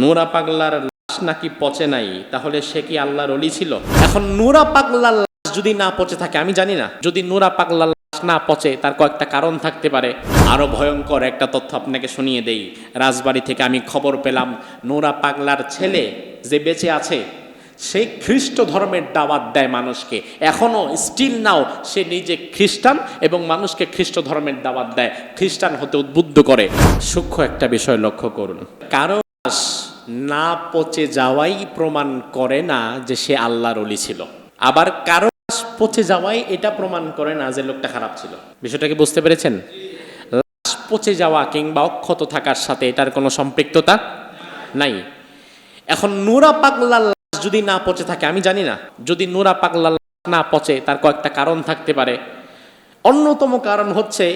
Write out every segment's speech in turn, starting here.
নুরা পাগলার লাশ নাকি পচে নাই, তাহলে সে কি আল্লাহর অলি ছিল? এখন নুরা পাগলার লাশ যদি না পচে থাকে, আমি জানি না, যদি নুরা পাগলার লাশ না পচে, তার কয়েকটা কারণ থাকতে পারে। আরও ভয়ঙ্কর একটা তথ্য আপনাকে শুনিয়ে দেই। রাজবাড়ি থেকে আমি খবর পেলাম নুরা পাগলার ছেলে যে বেঁচে আছে সেই খ্রিস্ট ধর্মের দাওয়াত দেয় মানুষকে। এখনও স্টিল নাও সে নিজে খ্রিস্টান এবং মানুষকে খ্রিস্ট ধর্মের দাওয়াত দেয়। খ্রিস্টান হতে উদ্বুদ্ধ করে। সূক্ষ্ম একটা বিষয় লক্ষ্য করুন। কারণ না পচে যাওয়াই প্রমাণ করে না যে সে আল্লাহর অলি ছিল। আবার কারও পচে যাওয়াই এটা প্রমাণ করে না যে লোকটা খারাপ ছিল। বিষয়টা কি বুঝতে পেরেছেন? লাশ পচে যাওয়া কিংবা অক্ষত থাকার সাথে এটার কোনো সম্পৃক্ততা নাই। এখন নুরা পাগলার লাশ যদি না পচে থাকে, আমি জানি না, যদি নুরা পাগলার লাশ না পচে, তার কয়েকটা কারণ থাকতে পারে। অন্যতম কারণ হচ্ছে,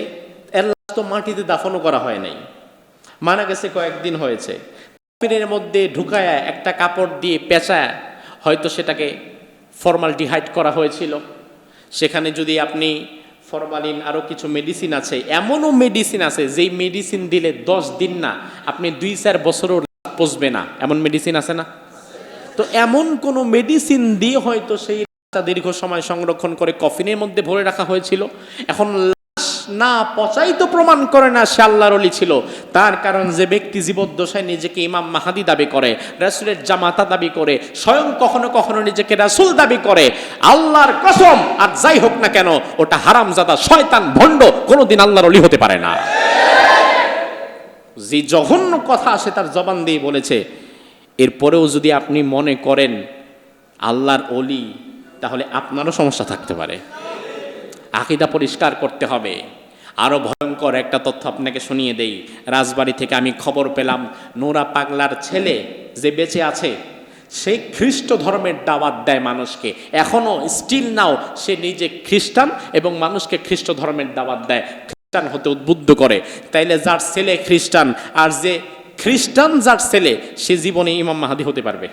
এর লাশ তো মাটিতে দাফনও করা হয় নাই। মারা গেছে কয়েকদিন হয়েছে। কফিনের মধ্যে ঢুকায় একটা কাপড় দিয়ে পেঁচায় হয়তো সেটাকে ফর্মালডিহাইড করা হয়েছিল। সেখানে যদি আপনি ফরমালিন আরও কিছু মেডিসিন আছে, এমনও মেডিসিন আছে, যেই মেডিসিন দিলে দশ দিন না, আপনি দুই চার বছরও পচবে না। এমন মেডিসিন আছে না? তো এমন কোনো মেডিসিন দিয়ে হয়তো সেই দীর্ঘ সময় সংরক্ষণ করে কফিনের মধ্যে ভরে রাখা হয়েছিল। এখন না পচাই তো প্রমাণ করে না সে আল্লাহর অলি ছিল। তার কারণ যে ব্যক্তি জীবদ্দশায় নিজেকে ইমাম মাহাদি দাবি করে, রাসুলের জামাতা দাবি করে, স্বয়ং কখনো কখনো নিজেকে রাসুল দাবি করে, আল্লাহর কসম, আর যাই হোক না কেন, ওটা হারামজাদা, শয়তান, ভণ্ড, কোনোদিন আল্লাহর অলি হতে পারে না। যে জঘন্য কথা সে তার জবান দিয়ে বলেছে, এরপরেও যদি আপনি মনে করেন আল্লাহর অলি তাহলে আপনারও সমস্যা থাকতে পারে। আকিদা পরিষ্কার করতে হবে। আরও ভয়ঙ্কর একটা তথ্য আপনাকে শুনিয়ে দেই। রাজবাড়ি থেকে আমি খবর পেলাম, নোরা পাগলার ছেলে যে বেঁচে আছে, সে খ্রিস্ট ধর্মের দাওয়াত দেয় মানুষকে। এখনও স্টিল নাও সে নিজে খ্রিস্টান এবং মানুষকে খ্রিস্ট ধর্মের দাওয়াত দেয়। খ্রিস্টান হতে উদ্বুদ্ধ করে। তাইলে যার ছেলে খ্রিস্টান আর যে খ্রিস্টান যার ছেলে, সে জীবনে ইমাম মাহাদি হতে পারবে?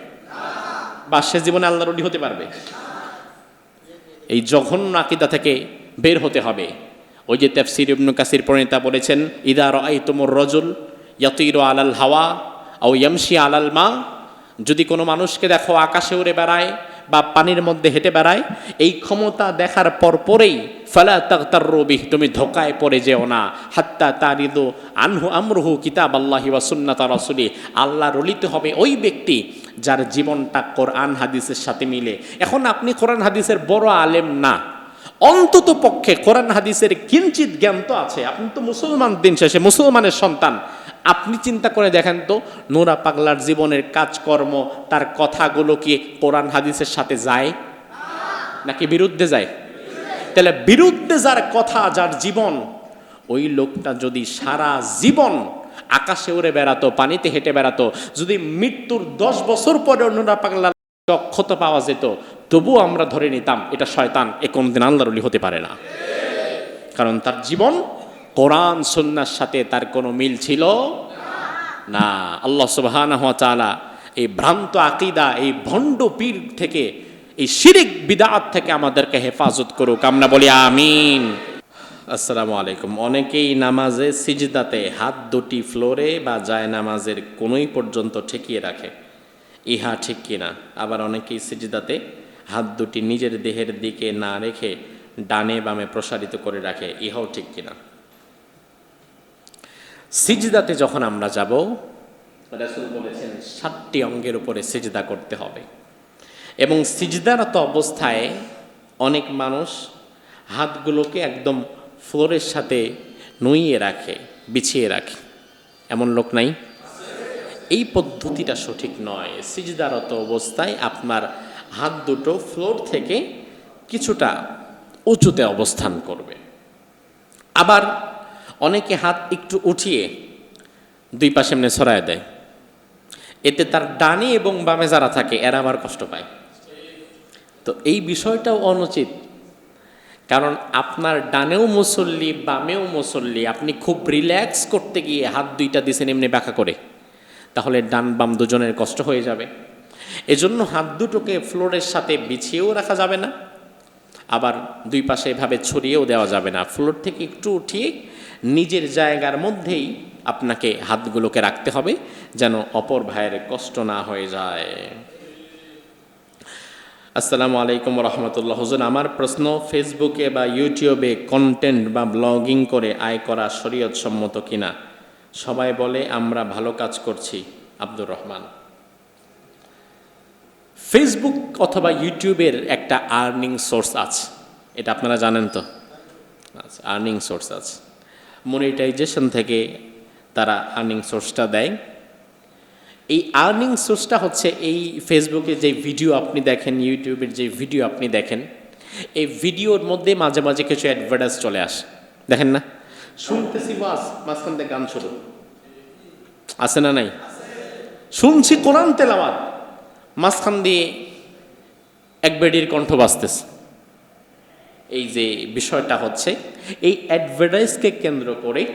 বা সে জীবনে আল্লাহর অলি হতে পারবে? এই জঘন্য আকিদা থেকে বের হতে হবে। ওই যে তেফসির ইবনু কাসির প্রণেতা বলেছেন, ইদা রাই তোমর রজুল ইয়াতির আলাল হাওয়া ও ইয়ামশি আলাল মা যদি কোনো মানুষকে দেখো আকাশে উড়ে বেড়ায় বা পানির মধ্যে হেঁটে বেড়ায়, এই ক্ষমতা দেখার পর পরেই ফালা তাকতার রবিহ তুমি ধোকায় পড়ে যেও না। হাত্তা তারিদু আনহু আমরুহু কিতাব আল্লাহি ওয়া সুন্নাতা রাসুলি আল্লাহ রলিত হবে ওই ব্যক্তি যার জীবনটা কোরআন হাদিসের সাথে মিলে। এখন আপনি কোরআন হাদিসের বড় আলেম না। অন্তত পক্ষে কোরআন হাদিসের কিঞ্চিত জ্ঞান তো আছে। আপনি তো মুসলমান, দিন শেষে মুসলমানের সন্তান। আপনি চিন্তা করে দেখেন তো, নোরা পাগলার জীবনের কাজকর্ম, তার কথাগুলো কি কোরআন হাদিসের সাথে যায়? নাকি বিরুদ্ধে যায়? তাহলে বিরুদ্ধে যার কথা, যার জীবন, ওই লোকটা যদি সারা জীবন আকাশে উড়ে বেড়াতো, পানিতে হেঁটে বেড়াতো, যদি মৃত্যুর দশ বছর পরে অন্যরা পাগলার অক্ষত পাওয়া যেত তবুও আমরা ধরে নিতাম এটা শয়তান এ কোনদিন আল্লাহর অলি হতে পারে না। কারণ তার জীবন কোরআন সন্ন্যার সাথে তার কোনো মিল ছিল না। আল্লাহ সুবহানাহু ওয়া তাআলা এই ভ্রান্ত আকিদা, এই ভণ্ড পীর থেকে, এই শিরিক বিদাত থেকে আমাদেরকে হেফাজত করুক। আমরা বলি আমিন। আসসালামু আলাইকুম। অনেকেই নামাজে সিজদাতে হাত দুটি ফ্লোরে বা যায় নামাজের কোনোই পর্যন্ত ঠেকিয়ে রাখে। ইহা ঠিক কিনা? আবার অনেকেই সিজদাতে হাত দুটি নিজের দেহের দিকে না রেখে ডানে বামে প্রসারিত করে রাখে, ইহাও ঠিক কিনা? সিজদাতে যখন আমরা যাব, রাসূল বলেছেন, সাতটি অঙ্গের উপরে সিজদা করতে হবে। এবং সিজদারত অবস্থায় অনেক মানুষ হাতগুলোকে একদম ফ্লোরের সাথে নুইয়ে রাখে, বিছিয়ে রাখে। এমন লোক নাই? এই পদ্ধতিটা সঠিক নয়। সিজদারত অবস্থায় আপনার হাত দুটো ফ্লোর থেকে কিছুটা উঁচুতে অবস্থান করবে। আবার অনেকে হাত একটু উঠিয়ে দুই পাশে এমনি ছড়ায় দেয়। এতে তার ডানে এবং বামে যারা থাকে, এরা আবার কষ্ট পায়। তো এই বিষয়টাও অনুচিত। কারণ আপনার ডানেও মুসল্লি, বামেও মুসল্লি, আপনি খুব রিল্যাক্স করতে গিয়ে হাত দুইটা দিছেন এমনি ব্যাখ্যা করে, তাহলে ডান বাম দুজনের কষ্ট হয়ে যাবে। এজন্য হাত দুটোকে ফ্লোরের সাথে বিছিয়েও রাখা যাবে না, আবার দুই পাশে এভাবে ছড়িয়েও দেওয়া যাবে না। ফ্লোর থেকে একটু উঠিয়ে নিজের জায়গার মধ্যেই আপনাকে হাতগুলোকে রাখতে হবে যেন অপর ভাইয়ের কষ্ট না হয়ে যায়। আসসালামু আলাইকুম রহমতুল্লাহ। হুজুর, আমার প্রশ্ন ফেসবুকে বা ইউটিউবে কন্টেন্ট বা ব্লগিং করে আয় করা শরীয়ত সম্মত কিনা? সবাই বলে, আমরা ভালো কাজ করছি, আব্দুর রহমান। ফেসবুক অথবা ইউটিউবের একটা আর্নিং সোর্স আছে। এটা আপনারা জানেন তো? আচ্ছা আর্নিং সোর্স আছে। মনিটাইজেশন থেকে তারা আর্নিং সোর্সটা দেয়। এই আর্নিং সোর্সটা হচ্ছে এই ফেসবুকে যে ভিডিও আপনি দেখেন ইউটিউবের যে ভিডিও আপনি দেখেন, এই ভিডিওর মধ্যে মাঝে মাঝে কিছু অ্যাডভার্টাইজ চলে আসে। দেখেন না? শুনতেছি বাস, মাঝখান থেকে গান শুরু। আছে না নাই? শুনছি কোরআন তেলাওয়াত। মাঝখান দিয়ে এক বেডির কণ্ঠ বাজতেছে। এই যে বিষয়টা হচ্ছে, এই অ্যাডভার্টাইজকে কেন্দ্র করে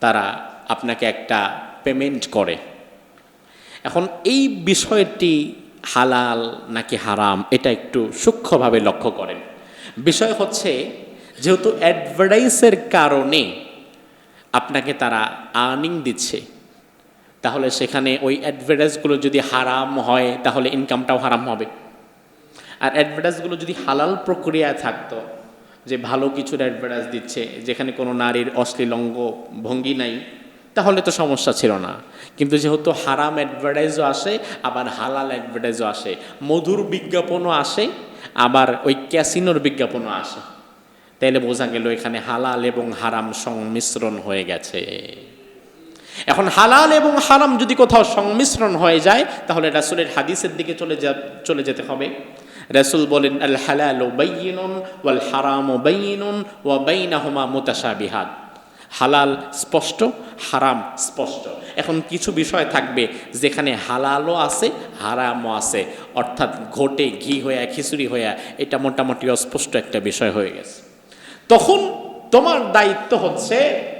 তারা আপনাকে একটা পেমেন্ট করে। এখন এই বিষয়টি হালাল নাকি হারাম, এটা একটু সূক্ষ্মভাবে লক্ষ্য করেন। বিষয় হচ্ছে, যেহেতু অ্যাডভার্টাইজের কারণে আপনাকে তারা আর্নিং দিচ্ছে তাহলে সেখানে ওই অ্যাডভার্টাইজগুলো যদি হারাম হয়, তাহলে ইনকামটাও হারাম হবে। আর অ্যাডভার্টাইজগুলো যদি হালাল প্রক্রিয়ায় থাকতো, যে ভালো কিছুর অ্যাডভার্টাইজ দিচ্ছে, যেখানে কোনো নারীর অশ্লীল অঙ্গ ভঙ্গি নাই, তাহলে তো সমস্যা ছিল না। কিন্তু যেহেতু হারাম অ্যাডভার্টাইজও আসে, আবার হালাল অ্যাডভার্টাইজও আসে, মধুর বিজ্ঞাপনও আসে, আবার ওই ক্যাসিনোর বিজ্ঞাপনও আসে। তাইলে বোঝা গেল এখানে হালাল এবং হারাম সংমিশ্রণ হয়ে গেছে। এখন হালাল এবং হারাম যদি কোথাও সংমিশ্রণ হয়ে যায়, তাহলে রাসুলের হাদিসের দিকে চলে যা, চলে যেতে হবে। রাসুল বলেন, আল হালাল ও বাইনুন ওয়াল হারাম ও বাইনুন ওয়া বাইনাহুমা মুতাশাবিহাত। হালাল স্পষ্ট, হারাম স্পষ্ট। এখন কিছু বিষয় থাকবে যেখানে হালালও আছে, হারামও আছে। অর্থাৎ ঘটে ঘি হইয়া খিচুড়ি হইয়া এটা মোটামুটি অস্পষ্ট একটা বিষয় হয়ে গেছে। তখন তোমার দায়িত্ব হচ্ছে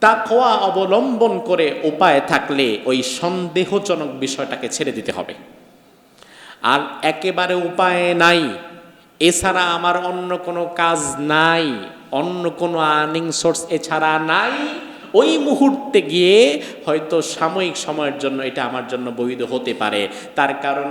তাকওয়া অবলম্বন করে উপায় থাকলে ওই সন্দেহজনক বিষয়টাকে ছেড়ে দিতে হবে। আর একেবারে উপায় নাই। এছাড়া আমার অন্য কোনো কাজ নাই, অন্য কোনো আর্নিং সোর্স এছাড়া নাই। ওই মুহূর্তে গিয়ে হয়তো সাময়িক সময়ের জন্য এটা আমার জন্য বৈধ হতে পারে। তার কারণ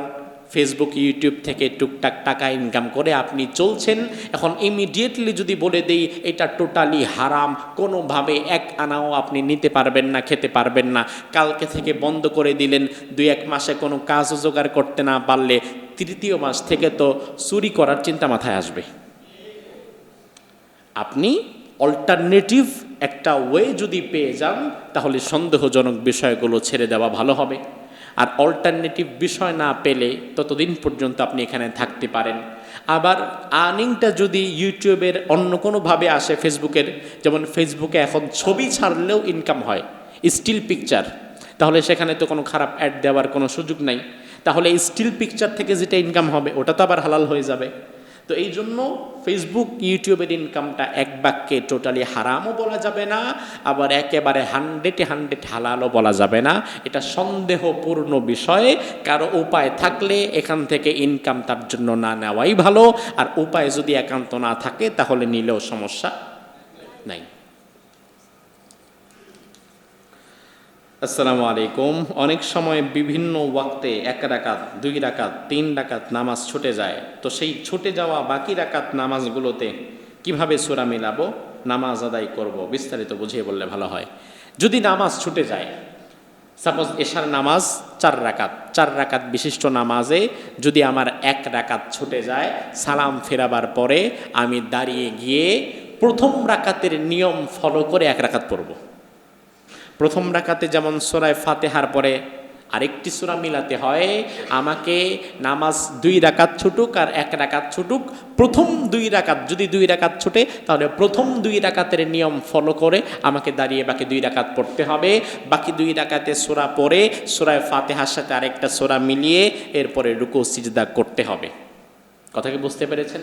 ফেসবুক ইউটিউব থেকে টুকটাক টাকা ইনকাম করে আপনি চলছেন। এখন ইমিডিয়েটলি যদি বলে দেই, এটা টোটালি হারাম, কোনোভাবে এক আনাও আপনি নিতে পারবেন না, খেতে পারবেন না। কালকে থেকে বন্ধ করে দিলেন, দুই এক মাসে কোনো কাজ জোগাড় করতে না পারলে তৃতীয় মাস থেকে তো চুরি করার চিন্তা মাথায় আসবে। আপনি অল্টারনেটিভ একটা ওয়ে যদি পেয়ে যান, তাহলে সন্দেহজনক বিষয়গুলো ছেড়ে দেওয়া ভালো হবে। আর অল্টারনেটিভ বিষয় না পেলে ততদিন পর্যন্ত আপনি এখানে থাকতে পারেন। আবার আর্নিংটা যদি ইউটিউবের অন্য কোনোভাবে আসে ফেসবুকের যেমন ফেসবুকে এখন ছবি ছাড়লেও ইনকাম হয় স্টিল পিকচার তাহলে সেখানে তো কোনো খারাপ অ্যাড দেওয়ার কোনো সুযোগ নাই। তাহলে স্টিল পিকচার থেকে যেটা ইনকাম হবে, ওটা তো আবার হালাল হয়ে যাবে। তো এই জন্য ফেসবুক ইউটিউবের ইনকামটা এক বাক্যে টোটালি হারামও বলা যাবে না, আবার একেবারে হান্ড্রেড হান্ড্রেড হালালও বলা যাবে না। এটা সন্দেহপূর্ণ বিষয়, কারও উপায় থাকলে এখান থেকে ইনকাম তার জন্য না নেওয়াই ভালো, আর উপায় যদি একান্ত না থাকে তাহলে নিলেও সমস্যা নাই। আসসালামু আলাইকুম। অনেক সময় বিভিন্ন ওয়াক্তে এক রাকাত, দুই রাকাত, তিন রাকাত নামাজ ছুটে যায়। তো সেই ছুটে যাওয়া বাকি রাকাত নামাজগুলোতে কীভাবে সুরা মিলাবো? নামাজ আদায় করব? বিস্তারিত বুঝিয়ে বললে ভালো হয়। যদি নামাজ ছুটে যায় সাপোজ এশার নামাজ চার রাকাত চার রাকাত বিশিষ্ট নামাজে যদি আমার এক রাকাত ছুটে যায়, সালাম ফেরাবার পরে আমি দাঁড়িয়ে গিয়ে প্রথম রাকাতের নিয়ম ফলো করে এক রাকাত পড়ব। প্রথম রাকাতে যেমন সোরায় ফাতেহার পরে আরেকটি সুরা মিলাতে হয়, আমাকে নামাজ দুই রাকাত ছুটুক আর এক রাকাত ছুটুক। প্রথম দুই রাকাত যদি দুই রাকাত ছুটে, তাহলে প্রথম দুই রাকাতের নিয়ম ফলো করে আমাকে দাঁড়িয়ে বাকি দুই রাকাত পড়তে হবে। বাকি দুই রাকাতে সোরা পড়ে, সোরায় ফাতেহার সাথে আরেকটা সোরা মিলিয়ে এরপরে রুকু, সিজদা করতে হবে। কথা কি বুঝতে পেরেছেন?